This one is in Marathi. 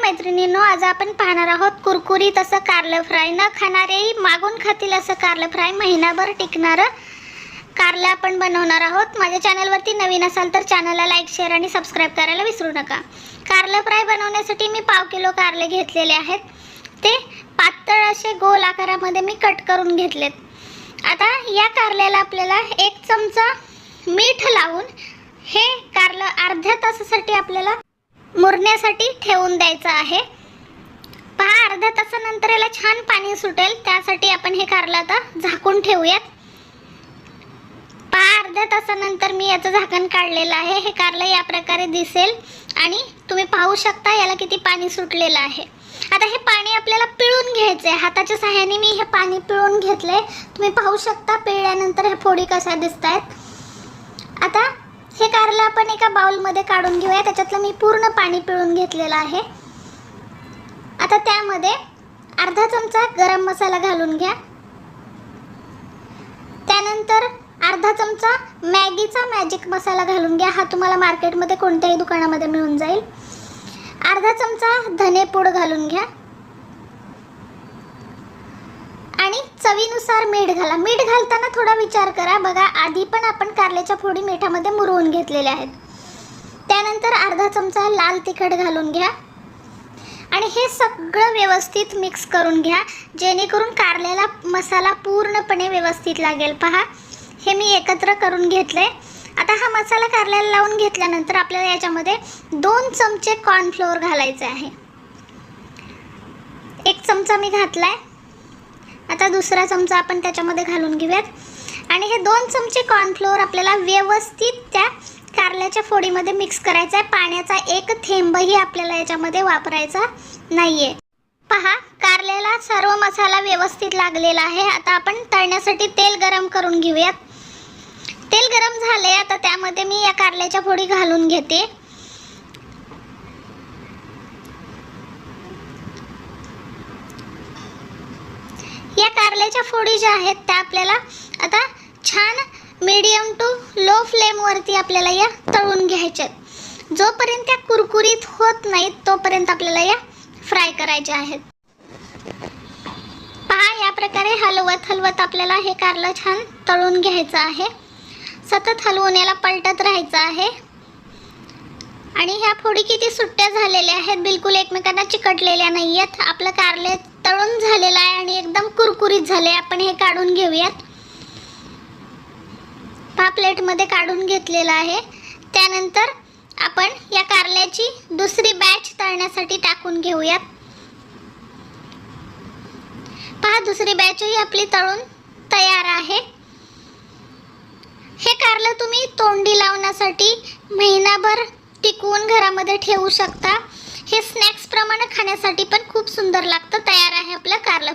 मैत्रिणींनो आज आपण पाहणार आहोत कुरकुरीत असं कारलं फ्राय. न खाणारेही मागून खातील असं कारलं फ्राय. महिनाभर टिकणारं कारलं आपण बनवणार आहोत. माझ्या चॅनलवरती नवीन असाल तर चॅनलला लाईक शेअर आणि सबस्क्राईब करायला विसरू नका. कारलं फ्राय बनवण्यासाठी मी पाव किलो कारले घेतलेले आहेत. ते पातळ असे गोल आकारामध्ये मी कट करून घेतलेत. आता या कारल्याला आपल्याला एक चमचा मीठ लावून हे कारलं अर्ध्या तासासाठी आपल्याला मुरण्यासाठी ठेवून द्यायचं आहे. पहा अर्ध्या तासानंतर याला छान पाणी सुटेल. त्यासाठी आपण हे कारलं आता झाकून ठेवूयात. पहा अर्ध्या तासानंतर मी याचं झाकण काढलेलं आहे. हे कारलं या प्रकारे दिसेल. आणि तुम्ही पाहू शकता याला किती पाणी सुटलेलं आहे. आता हे पाणी आपल्याला पिळून घ्यायचं आहे हाताच्या सहाय्याने मी हे पाणी पिळून घेतले तुम्ही पाहू शकता पिळल्यानंतर ह्या फोडी कशा दिसत आहेत आपण एका बाउलमध्ये काढून घेऊया. त्याच्यातलं मी पूर्ण पाणी पिळून घेतलेलं आहे. आता त्यामध्ये अर्धा चमचा गरम मसाला घालून घ्या. त्यानंतर अर्धा चमचा मॅगीचा मॅजिक मसाला घालून घ्या. हा तुम्हाला मार्केटमध्ये कोणत्याही दुकानामध्ये मिळून जाईल. अर्धा चमचा धनेपूड घालून घ्या. आणि चवीनुसार मीठ घाला. मीठ घालताना थोडा विचार करा. बघा आधी पण आपण कारल्याच्या फोडी मिठामध्ये मुरवून घेतलेल्या आहेत. त्यानंतर अर्धा चमचा लाल तिखट घालून घ्या. आणि हे सगळं व्यवस्थित मिक्स करून घ्या. जेणेकरून कारल्याला मसाला पूर्णपणे व्यवस्थित लागेल. पहा हे मी एकत्र करून घेतले आता हा मसाला कारल्याला लावून घेतल्यानंतर आपल्याला याच्यामध्ये दोन चमचे कॉर्नफ्लोअर घालायचे आहे. एक चमचा मी घातला आहे आता दुसरा चमचा आपण त्याच्यामध्ये घालून घेऊयात. आणि हे दोन चमचे कॉर्नफ्लोअर आपल्याला व्यवस्थित त्या कारल्याच्या फोडीमध्ये मिक्स करायचा आहे. पाण्याचा एक थेंबही आपल्याला याच्यामध्ये वापरायचा नाहीये. पहा कारल्याला सर्व मसाला व्यवस्थित लागलेला आहे. आता आपण तळण्यासाठी तेल गरम करून घेऊयात. तेल गरम झाले आता त्यामध्ये मी या कारल्याच्या फोडी घालून घेते. या कारल्याच्या फोडी ज्या आहेत त्या आपल्याला आता छान मीडियम टू लो फ्लेमवरती आपल्याला या तळून घ्यायच्या जोपर्यंत त्या कुरकुरीत होत नाहीत तोपर्यंत आपल्याला या फ्राय करायच्या आहेत. पहा या प्रकारे हलवत हलवत आपल्याला हे कारलं छान तळून घ्यायचं आहे. सतत हलवून याला पलटत राहायचं आहे. आणि ह्या फोडी किती सुट्ट्या झालेल्या आहेत बिलकुल एकमेकांना चिकटलेल्या नाही आहेत आपलं कारले तळून झालेलं आहे. कुरकुरीत झाले आपण हे काढून घेऊयात. पहा प्लेटमध्ये काढून घेतलेलं आहे. त्यानंतर आपण या कारल्याची दुसरी बॅच तळण्यासाठी टाकून घेऊयात. पहा दुसरी बॅचही आपली तळून तयार आहे. हे कारलं तुम्ही तोंडी लावण्यासाठी महिनाभर टिकवून घरामध्ये ठेवू शकता. हे स्नॅक्स प्रमाणे खाण्यासाठी पण खूप सुंदर लागतं. तयार आहे आपलं कारलं.